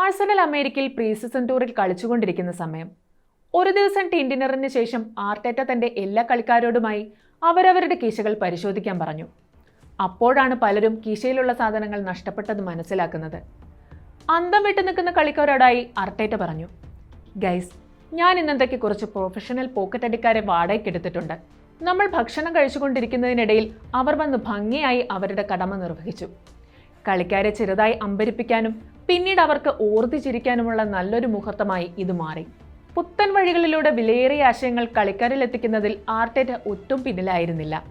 Arsenal അമേരിക്കയിൽ pre season ടൂറിൽ കളിച്ചുകൊണ്ടിരിക്കുന്ന സമയം. ഒരു ദിവസം ടീം ഡിന്നറിന് ശേഷം ആർട്ടേറ്റ തന്റെ എല്ലാ കളിക്കാരോടുമായി അവരവരുടെ കീശകൾ പരിശോധിക്കാൻ പറഞ്ഞു. അപ്പോഴാണ് പലരും കീശയിലുള്ള സാധനങ്ങൾ നഷ്ടപ്പെട്ടത് മനസ്സിലാക്കുന്നത്. അന്തം വിട്ടു നിൽക്കുന്ന കളിക്കാരോടായി അർട്ടേറ്റ പറഞ്ഞു ഗൈസ് ഞാൻ ഇന്നത്തേക്ക് കുറച്ച് പ്രൊഫഷണൽ പോക്കറ്റ് അടിക്കാരെ വാടകയ്ക്കെടുത്തിട്ടുണ്ട് നമ്മൾ ഭക്ഷണം കഴിച്ചുകൊണ്ടിരിക്കുന്നതിനിടയിൽ അവർ വന്ന് ഭംഗിയായി അവരുടെ കടമ നിർവഹിച്ചു. കളിക്കാരെ ചെറുതായി അമ്പരിപ്പിക്കാനും പിന്നീട് അവർക്ക് ഓർത്തിച്ചിരിക്കാനുമുള്ള നല്ലൊരു മുഹൂർത്തമായി ഇത് മാറി. പുത്തൻ വഴികളിലൂടെ വിലയേറിയ ആശയങ്ങൾ കളിക്കാരിൽ എത്തിക്കുന്നതിൽ ആർട്ടേറ്റ ഒട്ടും പിന്നിലായിരുന്നില്ല.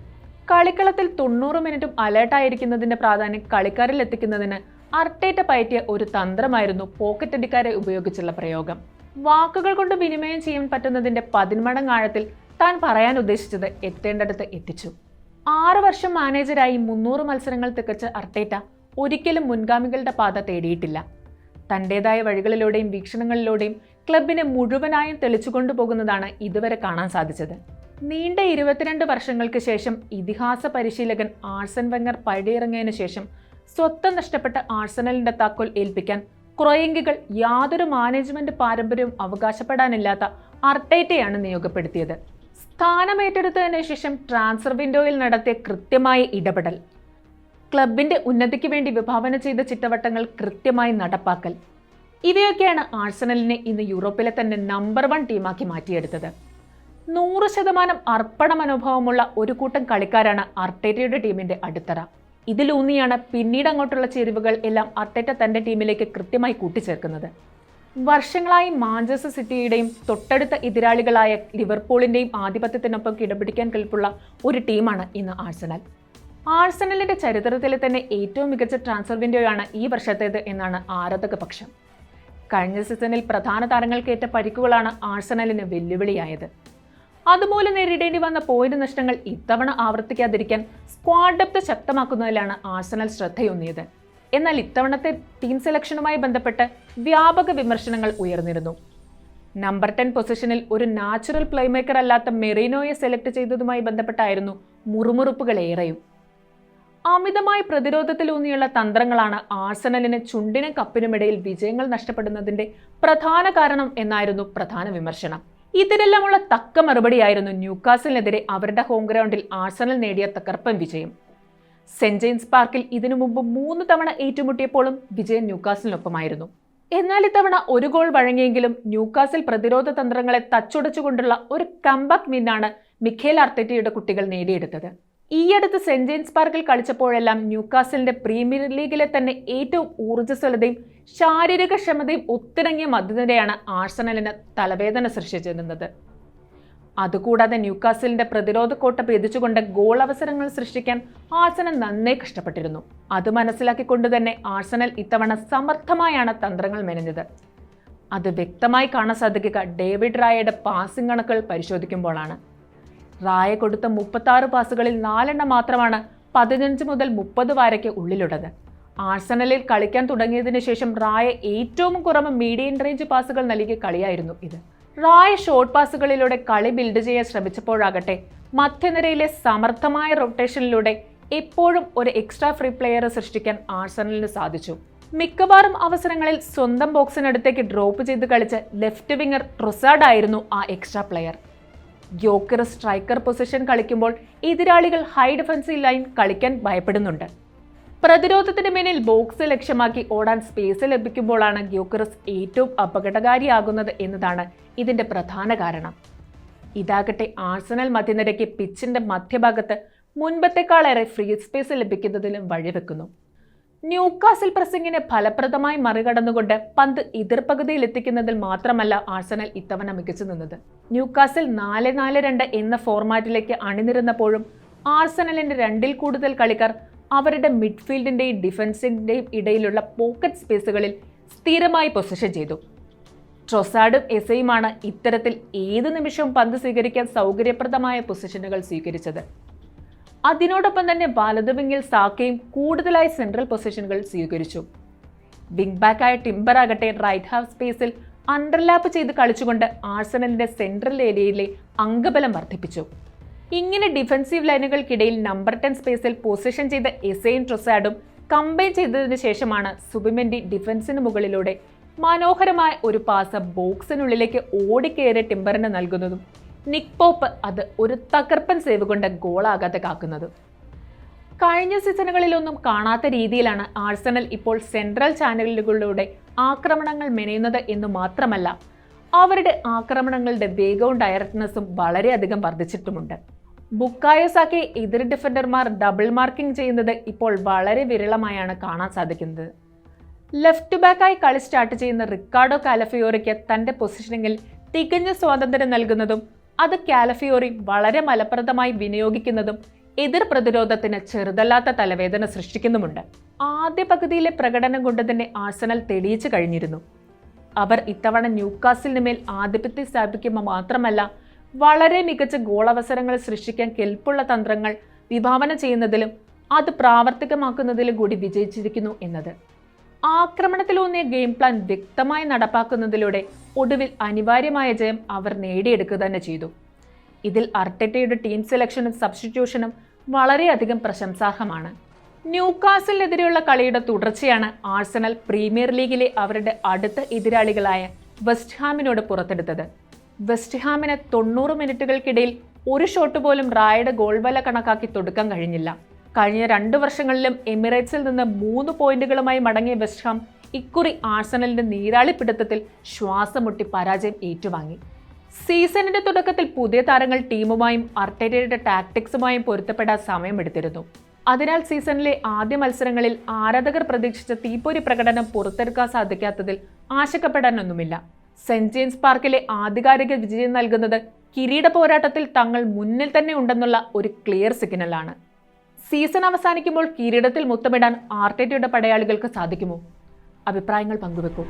കളിക്കളത്തിൽ തൊണ്ണൂറ് മിനിറ്റും അലേർട്ടായിരിക്കുന്നതിന്റെ പ്രാധാന്യം കളിക്കാരിൽ എത്തിക്കുന്നതിന് അർട്ടേറ്റ പയറ്റിയ ഒരു തന്ത്രമായിരുന്നു പോക്കറ്റ് അടിക്കാരെ ഉപയോഗിച്ചുള്ള പ്രയോഗം. വാക്കുകൾ കൊണ്ട് വിനിമയം ചെയ്യാൻ പറ്റുന്നതിന്റെ പതിന്മടങ്ങ് ആഴത്തിൽ താൻ പറയാൻ ഉദ്ദേശിച്ചത് എത്തേണ്ടടുത്ത് എത്തിച്ചു. ആറ് വർഷം മാനേജരായി മുന്നൂറ് മത്സരങ്ങൾ തികച്ച അർട്ടേറ്റ ഒരിക്കലും മുൻഗാമികളുടെ പാത തേടിയിട്ടില്ല. തന്റെതായ വഴികളിലൂടെയും വീക്ഷണങ്ങളിലൂടെയും ക്ലബിനെ മുഴുവനായും തെളിച്ചുകൊണ്ടു പോകുന്നതാണ് ഇതുവരെ കാണാൻ സാധിച്ചത്. നീണ്ട ഇരുപത്തിരണ്ട് വർഷങ്ങൾക്ക് ശേഷം ഇതിഹാസ പരിശീലകൻ ആഴ്സൺ വെങ്ങർ പടിയിറങ്ങിയതിനു ശേഷം സ്വത്തം നഷ്ടപ്പെട്ട ആഴ്സണലിന്റെ താക്കോൽ ഏൽപ്പിക്കാൻ ക്രൊയങ്കികൾ യാതൊരു മാനേജ്മെന്റ് പാരമ്പര്യവും അവകാശപ്പെടാനില്ലാത്ത അർട്ടേറ്റയാണ് നിയോഗപ്പെടുത്തിയത്. സ്ഥാനമേറ്റെടുത്തതിനു ശേഷം ട്രാൻസ്ഫർ വിൻഡോയിൽ നടത്തിയ കൃത്യമായ ഇടപെടൽ ക്ലബിന്റെ ഉന്നതിക്ക് വേണ്ടി വിഭാവന ചെയ്ത ചിട്ടവട്ടങ്ങൾ കൃത്യമായി നടപ്പാക്കൽ. ഇവയൊക്കെയാണ് ആഴ്സണലിനെ ഇന്ന് യൂറോപ്പിലെ തന്നെ നമ്പർ വൺ ടീമാക്കി മാറ്റിയെടുത്തത്. നൂറ് ശതമാനം അർപ്പണ മനോഭാവമുള്ള ഒരു കൂട്ടം കളിക്കാരാണ് അർട്ടേറ്റയുടെ ടീമിന്റെ അടിത്തറ. ഇതിലൂന്നിയാണ് പിന്നീട് അങ്ങോട്ടുള്ള ചേരുവകൾ എല്ലാം അർട്ടേറ്റ തന്റെ ടീമിലേക്ക് കൃത്യമായി കൂട്ടിച്ചേർക്കുന്നത്. വർഷങ്ങളായി മാഞ്ചസ്റ്റർ സിറ്റിയുടെയും തൊട്ടടുത്ത എതിരാളികളായ ലിവർപൂളിന്റെയും ആധിപത്യത്തിനൊപ്പം കിടപിടിക്കാൻ കഴിപ്പുള്ള ഒരു ടീമാണ് ഇന്ന് ആഴ്സണൽ. ആഴ്സണലിന്റെ ചരിത്രത്തിലെ തന്നെ ഏറ്റവും മികച്ച ട്രാൻസ്ഫർ വിൻഡോയാണ് ഈ വർഷത്തേത് എന്നാണ് ആരാധക പക്ഷം. കഴിഞ്ഞ സീസണിൽ പ്രധാന താരങ്ങൾക്കേറ്റ പരിക്കുകളാണ് ആഴ്സണലിന് വെല്ലുവിളിയായത്. അതുപോലെ നേരിടേണ്ടി വന്ന പോയിന്റ് നഷ്ടങ്ങൾ ഇത്തവണ ആവർത്തിക്കാതിരിക്കാൻ സ്ക്വാഡ് ഡെപ്ത് ശക്തമാക്കുന്നതിലാണ് ആഴ്സണൽ ശ്രദ്ധയൂന്നിയത്. എന്നാൽ ഇത്തവണത്തെ ടീം സെലക്ഷനുമായി ബന്ധപ്പെട്ട് വ്യാപക വിമർശനങ്ങൾ ഉയർന്നിരുന്നു. നമ്പർ ടെൻ പൊസിഷനിൽ ഒരു നാച്ചുറൽ പ്ലേമേക്കർ അല്ലാത്ത മെറീനോയെ സെലക്ട് ചെയ്തതുമായി ബന്ധപ്പെട്ടായിരുന്നു മുറുമുറുപ്പുകളേറെയും. അമിതമായ പ്രതിരോധത്തിലൂന്നിയുള്ള തന്ത്രങ്ങളാണ് ആഴ്സണലിന് ചുണ്ടിനും കപ്പിനുമിടയിൽ വിജയങ്ങൾ നഷ്ടപ്പെടുന്നതിന്റെ പ്രധാന കാരണം എന്നായിരുന്നു പ്രധാന വിമർശനം. ഇതിനെല്ലാമുള്ള തക്ക മറുപടിയായിരുന്നു ന്യൂക്കാസലിനെതിരെ അവരുടെ ഹോം ഗ്രൗണ്ടിൽ ആഴ്സണൽ നേടിയ തകർപ്പൻ വിജയം. സെന്റ് ജെയിംസ് പാർക്കിൽ ഇതിനു മുമ്പ് മൂന്ന് തവണ ഏറ്റുമുട്ടിയപ്പോഴും വിജയം ന്യൂക്കാസലിനൊപ്പമായിരുന്നു എന്നാൽ ഇത്തവണ ഒരു ഗോൾ വഴങ്ങിയെങ്കിലും ന്യൂക്കാസിൽ പ്രതിരോധ തന്ത്രങ്ങളെ തച്ചുടച്ചുകൊണ്ടുള്ള ഒരു കംബാക്ക് മിന്നാണ് മിഖേൽ അർത്തേറ്റയുടെ കുട്ടികൾ നേടിയെടുത്തത്. ഈയടുത്ത് സെന്റ് ജെയിംസ് പാർക്കിൽ കളിച്ചപ്പോഴെല്ലാം ന്യൂക്കാസലിന്റെ പ്രീമിയർ ലീഗിലെ തന്നെ ഏറ്റവും ഊർജസ്വലതയും ശാരീരിക ക്ഷമതയും ഒത്തിണങ്ങിയ മധ്യനിരയാണ് ആഴ്സണലിന് തലവേദന സൃഷ്ടിച്ചിരുന്നത്. അതുകൂടാതെ ന്യൂക്കാസലിന്റെ പ്രതിരോധ കോട്ട ഭേദിച്ചുകൊണ്ട് ഗോൾ അവസരങ്ങൾ സൃഷ്ടിക്കാൻ ആഴ്സണൽ നന്നേ കഷ്ടപ്പെട്ടിരുന്നു. അത് മനസ്സിലാക്കിക്കൊണ്ട് തന്നെ ആഴ്സണൽ ഇത്തവണ സമർത്ഥമായാണ് തന്ത്രങ്ങൾ മെനഞ്ഞത്. അത് വ്യക്തമായി കാണാൻ സാധിക്കുക ഡേവിഡ് റായയുടെ പാസിംഗ് കണക്കുകൾ പരിശോധിക്കുമ്പോഴാണ്. റായ കൊടുത്ത മുപ്പത്താറ് പാസുകളിൽ നാലെണ്ണം മാത്രമാണ് പതിനഞ്ച് മുതൽ മുപ്പത് വരയ്ക്ക് ഉള്ളിലുള്ളത്. ആഴ്സണലിൽ കളിക്കാൻ തുടങ്ങിയതിനു ശേഷം റായ ഏറ്റവും കുറവ് മീഡിയം റേഞ്ച് പാസുകൾ നൽകിയ കളിയായിരുന്നു ഇത്. റായ ഷോർട്ട് പാസുകളിലൂടെ കളി ബിൽഡ് ചെയ്യാൻ ശ്രമിച്ചപ്പോഴാകട്ടെ മധ്യനിരയിലെ സമർത്ഥമായ റൊട്ടേഷനിലൂടെ എപ്പോഴും ഒരു എക്സ്ട്രാ ഫ്രീ പ്ലെയർ സൃഷ്ടിക്കാൻ ആഴ്സണലിന് സാധിച്ചു. മിക്കവാറും അവസരങ്ങളിൽ സ്വന്തം ബോക്സിനടുത്തേക്ക് ഡ്രോപ്പ് ചെയ്ത് കളിച്ച് ലെഫ്റ്റ് വിങ്ങർ ട്രൊസാഡ് ആയിരുന്നു ആ എക്സ്ട്രാ പ്ലെയർ. യോക്കർ സ്ട്രൈക്കർ പൊസിഷൻ കളിക്കുമ്പോൾ എതിരാളികൾ ഹൈ ഡിഫൻസീവ് ലൈൻ കളിക്കാൻ ഭയപ്പെടുന്നുണ്ട്. പ്രതിരോധത്തിന് മേലിൽ ബോക്സ് ലക്ഷ്യമാക്കി ഓടാൻ സ്പേസ് ലഭിക്കുമ്പോഴാണ് ഗ്യോക്കറസ് ഏറ്റവും അപകടകാരിയാകുന്നത് എന്നതാണ് ഇതിന്റെ പ്രധാന കാരണം. ഇതാകട്ടെ ആഴ്സണൽ മധ്യനിരയ്ക്ക് പിച്ചിന്റെ മധ്യഭാഗത്ത് മുൻപത്തെക്കാളേറെ ഫ്രീ സ്പേസ് ലഭിക്കുന്നതിലും വഴിവെക്കുന്നു. ന്യൂക്കാസിൽ പ്രസിംഗിനെ ഫലപ്രദമായി മറികടന്നുകൊണ്ട് പന്ത് എതിർപകുതിയിൽ എത്തിക്കുന്നതിൽ മാത്രമല്ല ആഴ്സണൽ ഇത്തവണ മികച്ചു നിന്നത്. ന്യൂക്കാസിൽ നാല് നാല് രണ്ട് എന്ന ഫോർമാറ്റിലേക്ക് അണിനിരുന്നപ്പോഴും ആഴ്സണലിന്റെ രണ്ടിൽ കൂടുതൽ കളിക്കാർ അവരുടെ മിഡ്ഫീൽഡിന്റെയും ഡിഫൻസിന്റെയും ഇടയിലുള്ള പോക്കറ്റ് സ്പേസുകളിൽ സ്ഥിരമായി പൊസിഷൻ ചെയ്തു. ട്രൊസാഡും എസയുമാണ് ഇത്തരത്തിൽ ഏത് നിമിഷവും പന്ത് സ്വീകരിക്കാൻ സൗകര്യപ്രദമായ പൊസിഷനുകൾ സ്വീകരിച്ചത്. അതിനോടൊപ്പം തന്നെ വലത് വിങ്ങിൽ സാക്കയും കൂടുതലായി സെൻട്രൽ പൊസിഷനുകൾ സ്വീകരിച്ചു. വിങ് ബാക്കായ ടിംബർ ആകട്ടെ റൈറ്റ് ഹാഫ് സ്പേസിൽ അണ്ടർലാപ്പ് ചെയ്ത് കളിച്ചുകൊണ്ട് ആഴ്സണലിന്റെ സെൻട്രൽ ഏരിയയിലെ അംഗബലം വർദ്ധിപ്പിച്ചു. ഇങ്ങനെ ഡിഫൻസീവ് ലൈനുകൾക്കിടയിൽ നമ്പർ ടെൻ സ്പേസിൽ പൊസിഷൻ ചെയ്ത എസൈൻ ട്രൊസാഡും കമ്പൈൻ ചെയ്തതിനു ശേഷമാണ് സുബിമെന്റി ഡിഫൻസിന് മുകളിലൂടെ മനോഹരമായ ഒരു പാസ് ബോക്സിനുള്ളിലേക്ക് ഓടിക്കയറിയ ടിംബറിന് നൽകുന്നതും. നിക് പോപ്പ് അത് ഒരു തകർപ്പൻ സേവ് കൊണ്ട് ഗോളാകാതെ കാക്കുന്നത്. കഴിഞ്ഞ സീസണുകളിലൊന്നും കാണാത്ത രീതിയിലാണ് ആഴ്സണൽ ഇപ്പോൾ സെൻട്രൽ ചാനലുകളിലൂടെ ആക്രമണങ്ങൾ മെനയുന്നത് എന്ന് മാത്രമല്ല അവരുടെ ആക്രമണങ്ങളുടെ വേഗവും ഡയറക്ട്നെസ്സും വളരെയധികം വർദ്ധിച്ചിട്ടുമുണ്ട്. ബുക്കായോസാക്കി എതിർ ഡിഫൻഡർമാർ ഡബിൾ മാർക്കിംഗ് ചെയ്യുന്നത് ഇപ്പോൾ വളരെ വിരളമായാണ് കാണാൻ സാധിക്കുന്നത്. ലെഫ്റ്റ് ബാക്കായി കളി സ്റ്റാർട്ട് ചെയ്യുന്ന റിക്കാർഡോ കാലഫിയോറിക്ക് തന്റെ പൊസിഷനിങ്ങിൽ തികഞ്ഞ സ്വാതന്ത്ര്യം നൽകുന്നതും അത് കാലഫിയോറി വളരെ മലപ്രദമായി വിനിയോഗിക്കുന്നതും എതിർ പ്രതിരോധത്തിന് ചെറുതല്ലാത്ത തലവേദന സൃഷ്ടിക്കുന്നുമുണ്ട്. ആദ്യ പകുതിയിലെ പ്രകടനം കൊണ്ട് തന്നെ ആഴ്സണൽ തെളിയിച്ചു കഴിഞ്ഞിരുന്നു. അവർ ഇത്തവണ ന്യൂക്കാസിലിന് മേൽ ആധിപത്യം സ്ഥാപിക്കുമ്പോൾ മാത്രമല്ല വളരെ മികച്ച ഗോളവസരങ്ങൾ സൃഷ്ടിക്കാൻ കെൽപ്പുള്ള തന്ത്രങ്ങൾ വിഭാവന ചെയ്യുന്നതിലും അത് പ്രാവർത്തികമാക്കുന്നതിലും കൂടി വിജയിച്ചിരിക്കുന്നു എന്നത്. ആക്രമണത്തിലൂന്നിയ ഗെയിം പ്ലാൻ വ്യക്തമായി നടപ്പാക്കുന്നതിലൂടെ ഒടുവിൽ അനിവാര്യമായ ജയം അവർ നേടിയെടുക്കുക തന്നെ ചെയ്തു. ഇതിൽ അർട്ടറ്റയുടെ ടീം സെലക്ഷനും സബ്സ്റ്റിറ്റ്യൂഷനും വളരെയധികം പ്രശംസാർഹമാണ്. ന്യൂകാസിലിനെതിരെയുള്ള കളിയുടെ തുടർച്ചയാണ് ആഴ്സണൽ പ്രീമിയർ ലീഗിലെ അവരുടെ അടുത്ത എതിരാളികളായ വെസ്റ്റ് ഹാമിനോട് പുറത്തെടുത്തത്. വെസ്റ്റ് ഹാമിന് തൊണ്ണൂറ് മിനിറ്റുകൾക്കിടയിൽ ഒരു ഷോട്ട് പോലും റായുടെ ഗോൾ വല കണക്കാക്കി തൊടുക്കാൻ കഴിഞ്ഞില്ല. കഴിഞ്ഞ രണ്ട് വർഷങ്ങളിലും എമിറേറ്റ്സിൽ നിന്ന് മൂന്ന് പോയിന്റുകളുമായി മടങ്ങിയ വെസ്റ്റ്ഹാം ഇക്കുറി ആഴ്സണലിന്റെ നീരാളിപ്പിടുത്തത്തിൽ ശ്വാസം മുട്ടി പരാജയം ഏറ്റുവാങ്ങി. സീസണിന്റെ തുടക്കത്തിൽ പുതിയ താരങ്ങൾ ടീമുമായും അർട്ടേറ്റയുടെ ടാക്ടിക്സുമായും പൊരുത്തപ്പെടാൻ സമയമെടുത്തിരുന്നു. അതിനാൽ സീസണിലെ ആദ്യ മത്സരങ്ങളിൽ ആരാധകർ പ്രതീക്ഷിച്ച തീപ്പൊരി പ്രകടനം പുറത്തെടുക്കാൻ സാധിക്കാത്തതിൽ ആശങ്കപ്പെടാനൊന്നുമില്ല. സെന്റ് ജെയിംസ് പാർക്കിലെ ആധികാരിക വിജയം നൽകുന്നത് കിരീട പോരാട്ടത്തിൽ തങ്ങൾ മുന്നിൽ തന്നെ ഉണ്ടെന്നുള്ള ഒരു ക്ലിയർ സിഗ്നലാണ്. സീസൺ അവസാനിക്കുമ്പോൾ കിരീടത്തിൽ മുത്തമിടാൻ ആർട്ടേറ്റയുടെ പടയാളികൾക്ക് സാധിക്കുമോ? അഭിപ്രായങ്ങൾ പങ്കുവെക്കൂ.